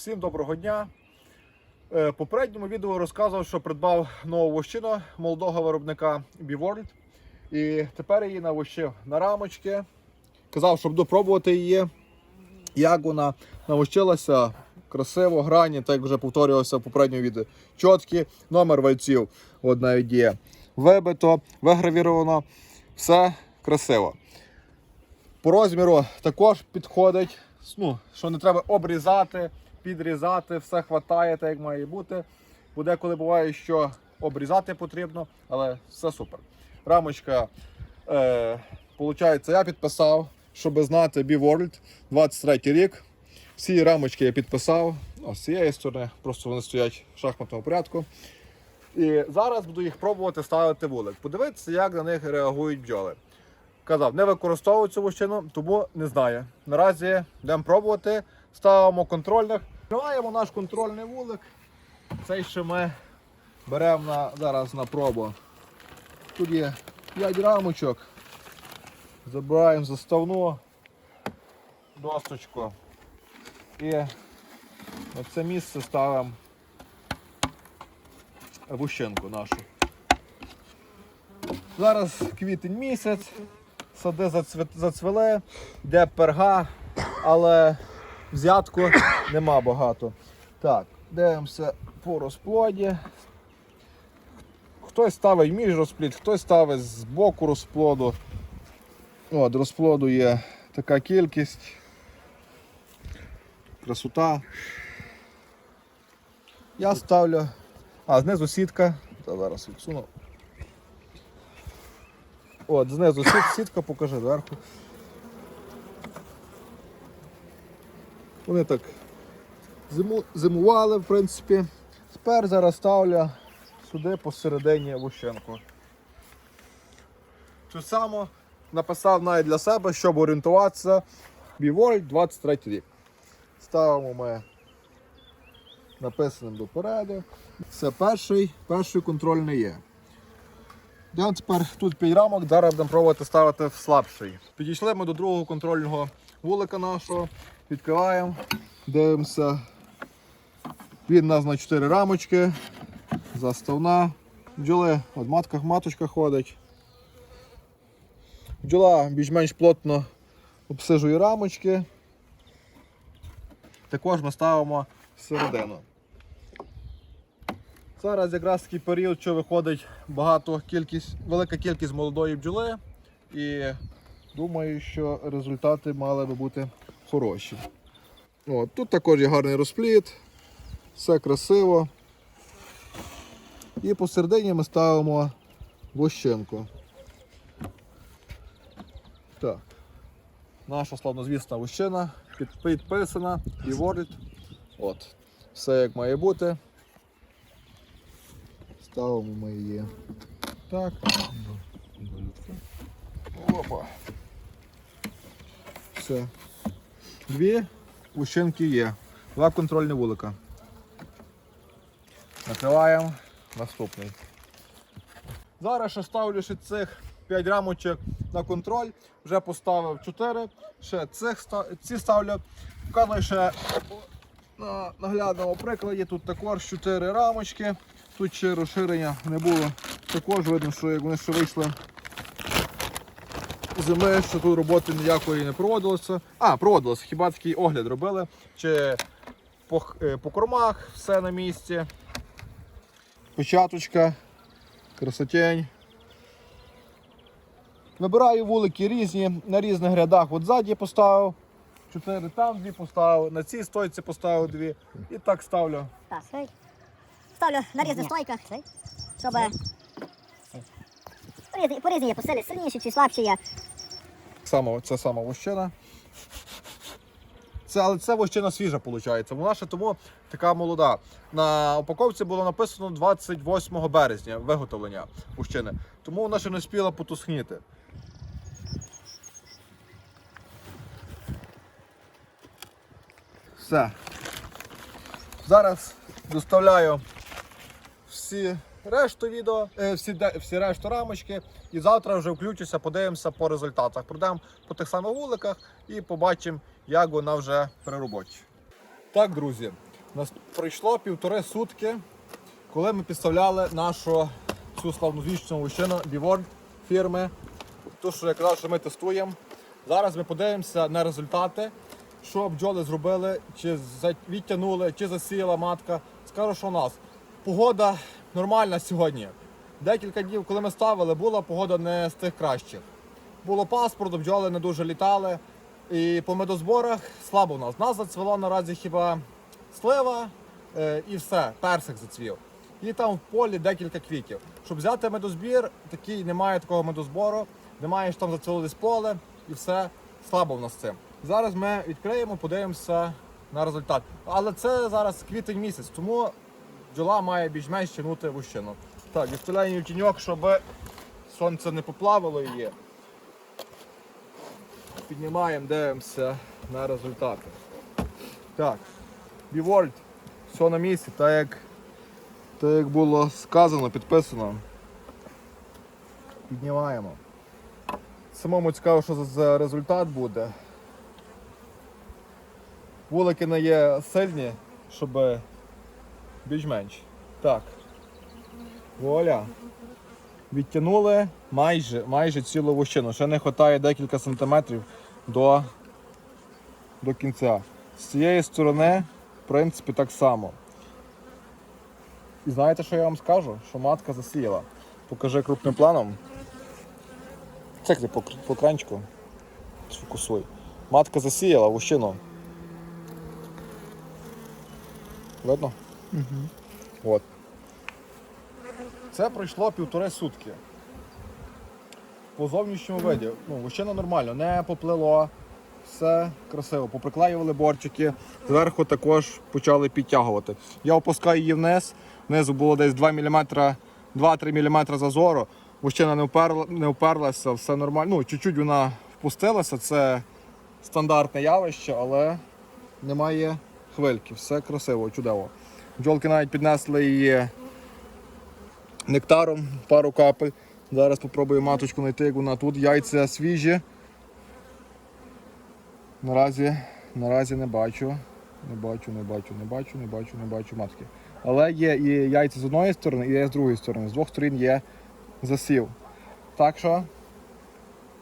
Всім доброго дня. Е, попередньому відео розказував, що придбав нову вощину молодого виробника B-World. І тепер її навощив на рамочки. Казав, що буду пробувати її. Як вона навощилася красиво, грані, так як вже повторювався в попередньому відео. Чіткі, номер вальців, от навіть є. Вибито, вигравіровано, все красиво. По розміру також підходить. Ну, що не треба обрізати, підрізати, все хватає, так як має бути. Бо деколи буває, що обрізати потрібно, але все супер. Рамочка, е, я підписав, щоб знати B-World 23 рік. Всі рамочки я підписав. О, з цієї сторони, просто вони стоять в шахматному порядку. І зараз буду їх пробувати ставити вулик. Подивитися, як на них реагують бджоли. Казав, не використовую цю вощину, тому не знаю. Наразі йдемо пробувати, ставимо контрольних. Відкриваємо наш контрольний вулик. Цей ще ми беремо на, зараз на пробу. Тут є 5 рамочок. Забираємо заставну досточку. І на це місце ставимо вущинку нашу. Зараз квітень місяць, сади зацве- зацвели, йде перга, але взятку нема багато. Так, дивимося по розплоді. Хтось ставить між розплід, хтось ставить з боку розплоду. От, розплоду є така кількість. Красота. Я ставлю. А, знизу сітка. Та зараз відсуну. От, знизу сіт, сітка, покажи зверху. Вони так зиму, зимували, в принципі. Тепер зараз ставлю сюди посередині вущенку. Цю саму написав навіть для себе, щоб орієнтуватися. Біворь 23 рік. Ставимо ми написаним допереду. Все, перший, перший контрольний є. Йдемо тепер тут 5 рамок, зараз будемо пробувати ставити в слабший. Підійшли ми до другого контрольного вулика нашого, відкриваємо, дивимося. Він нас на 4 рамочки, заставна. Бджоли, от матка, маточка ходить. Бджола більш-менш плотно обсижує рамочки. Також ми ставимо всередину. Зараз якраз такий період, що виходить багато кількість, велика кількість молодої бджоли. І думаю, що результати мали би бути хороші. От, тут також є гарний розпліт, все красиво. І посередині ми ставимо вощинку. Так. Наша славнозвісна вощина підписана і ворить. От. Все як має бути. Ставимо ми її. Так. Опа. Все. Дві вущинки є. Два контрольні вулика. Накриваємо наступний. Зараз ще ставлю ще цих 5 рамочок на контроль. Вже поставив 4. Ще цих ці ставлю. Показую ще на наглядному прикладі. Тут також 4 рамочки. Тут ще розширення не було. Також видно, що як вони ще вийшли зими, що тут роботи ніякої не проводилося. А, проводилося, хіба такий огляд робили. Чи по, е, по кормах все на місці. Початочка, красотень. Вибираю вулики різні, на різних рядах. От ззаді поставив, чотири там дві поставив, на цій стойці поставив дві. І так ставлю. Так. Ставлю на різних стойках, щоб е, порізні, порізні є посили, сильніші чи слабші є. Саме, це сама вощина. Це, але це вощина свіжа, виходить. Вона ще тому така молода. На упаковці було написано 28 березня виготовлення вощини. Тому вона ще не спіла потускніти. Все. Зараз доставляю всі решту відео, е, всі, всі решту рамочки. І завтра вже включуся, подивимося по результатах. Пройдемо по тих самих вуликах і побачимо, як вона вже при роботі. Так, друзі, Нас пройшло півтори сутки, коли ми підставляли нашу цю славнозвічну вищину Біворд фірми. Ту, що я казав, що ми тестуємо. Зараз ми подивимося на результати, що бджоли зробили, чи відтягнули, чи засіяла матка. Скажу, що у нас погода нормальна сьогодні. Декілька днів, коли ми ставили, була погода не з тих кращих. Було паспорт, бджоли не дуже літали. І по медозборах слабо в нас. Нас зацвело наразі хіба слива е, і все, персик зацвів. І там в полі декілька квітів. Щоб взяти медозбір, такий немає такого медозбору, немає що там зацвіло десь поле і все слабо в нас цим. Зараз ми відкриємо, подивимося на результат. Але це зараз квітень місяць, тому бджола має більш-менш тягнути вущину. Так, відставляємо тіньок, щоб сонце не поплавило її. Піднімаємо, дивимося на результати. Так, Бівольт, все на місці, так як, так як було сказано, підписано. Піднімаємо. Самому цікаво, що за- результат буде. Вулики не є сильні, щоб більш-менш. Так. Воля. Відтягнули майже, майже цілу вощину. Ще не вистачає декілька сантиметрів до, до кінця. З цієї сторони, в принципі, так само. І знаєте, що я вам скажу? Що матка засіяла. Покажи крупним планом. Цекли по, по кранчику. Сфокусуй. Матка засіяла вощину. Видно? Угу. От. Це пройшло півтори сутки. По зовнішньому виді. Ну, вощина нормально, не поплило, все красиво. Поприклеювали борчики, зверху також почали підтягувати. Я опускаю її вниз, внизу було десь 2 мм, 2-3 мм зазору. Вощина не, не вперлася, все нормально. Ну, чуть-чуть вона впустилася, це стандартне явище, але немає хвильки. Все красиво, чудово. Бджолки навіть піднесли її нектаром, пару капель. Зараз спробую маточку знайти, як вона тут. Яйця свіжі. Наразі, наразі не бачу. Не бачу, не бачу, не бачу, не бачу, не бачу матки. Але є і яйця з одної сторони, і є з другої сторони. З двох сторін є засів. Так що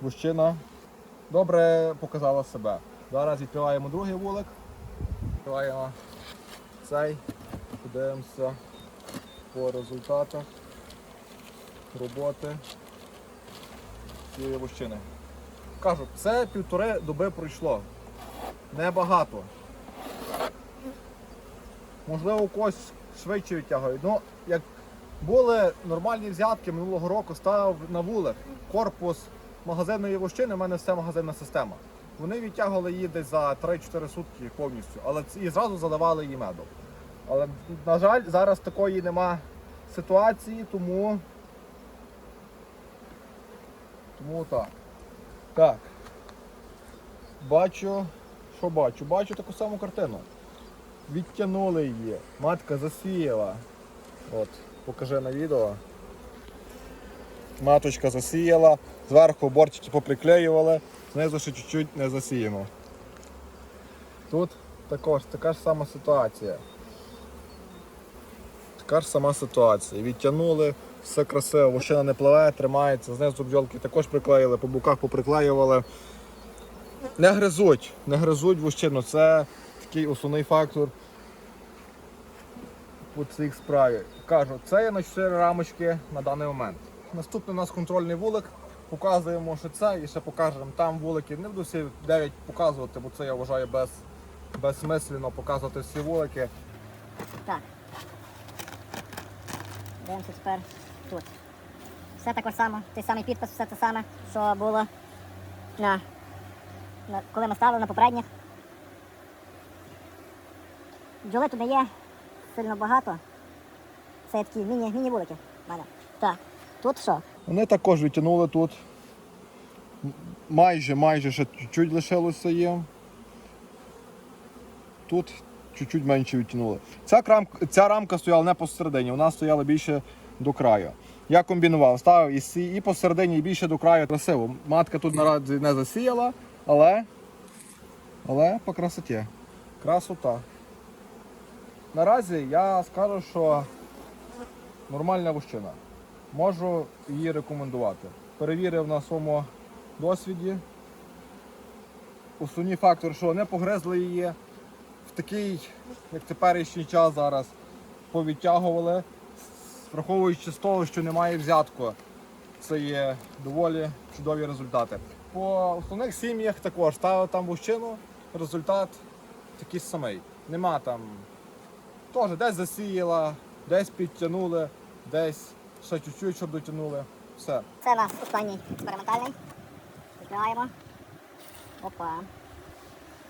вущина добре показала себе. Зараз відкриваємо другий вулик. Відкриваємо цей. Подивимося по результатах роботи цієї вощини. Кажу, це півтори доби пройшло. Небагато. Можливо, у когось швидше відтягують. Ну, як були нормальні взятки минулого року, ставив на вулик корпус магазинної вощини, у мене все магазинна система. Вони відтягували її десь за 3-4 сутки повністю, але і зразу заливали її медом. Але, на жаль, зараз такої нема ситуації, тому. Тому так. Так. Бачу, що бачу? Бачу таку саму картину. Відтягнули її. Матка засіяла. От, покажи на відео. Маточка засіяла, зверху борчики поприклеювали, знизу ще чуть-чуть не засіяно. Тут також така ж сама ситуація. Така ж сама ситуація. Відтягнули, все красиво, вощина не пливе, тримається, знизу бджолки також приклеїли, по боках поприклеювали. Не гризуть, не гризуть вощину. Це такий основний фактор по цій справі. Кажу, це є на 4 рамочки на даний момент. Наступний у нас контрольний вулик. Показуємо, що це і ще покажемо там вулики. Не буду всі 9 показувати, бо це я вважаю без, безсмислено показувати всі вулики. Так. Дивимося тепер тут. Все таке саме, той самий підпис, все те саме, що було на, на коли ми ставили на попередніх. Бджоли тут не є сильно багато. Це такі міні, міні-вулики. мене. Так. Тут що? Вони також відтягнули тут. Майже, майже ще чуть-чуть лишилося їм. Тут чуть-чуть менше відтягнули. Ця, ця рамка стояла не посередині, вона стояла більше до краю. Я комбінував, ставив і, сі, і посередині, і більше до краю. Красиво. Матка тут наразі не засіяла, але, але по красоті. Красота. наразі я скажу, що нормальна вощина. Можу її рекомендувати. Перевірив на своєму досвіді. Основні фактори, що не погризли її в такий, як теперішній час зараз, повідтягували, враховуючи з того, що немає взятку. Це є доволі чудові результати. По основних сім'ях також ставив там вущину, результат такий самий. Нема там. Теж десь засіяла, десь підтягнули, десь ще чуть-чуть, щоб дотягнули. Все. Це нас останній експериментальний. Відкриваємо. Опа.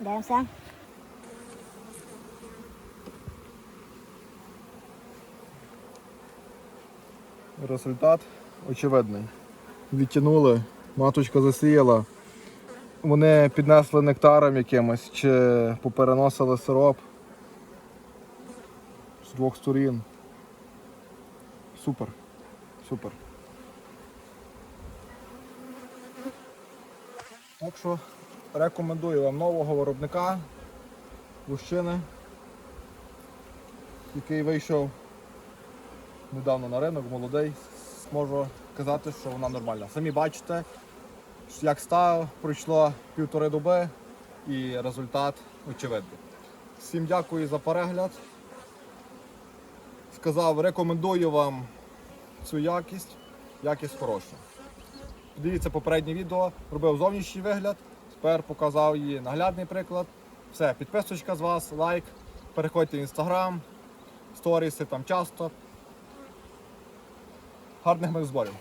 Дивимося. Результат очевидний. Відтягнули, маточка засіяла. Вони піднесли нектаром якимось чи попереносили сироп з двох сторін. Супер. Супер. Так що рекомендую вам нового виробника Лущини, який вийшов недавно на ринок, молодий, можу казати, що вона нормальна. Самі бачите, як став, пройшло півтори доби і результат очевидний. Всім дякую за перегляд. Сказав, рекомендую вам цю якість. Якість хороша. Дивіться попереднє відео, робив зовнішній вигляд, тепер показав її наглядний приклад. Все, підписочка з вас, лайк, переходьте в інстаграм, сторіси там часто. Гарних мих зборів.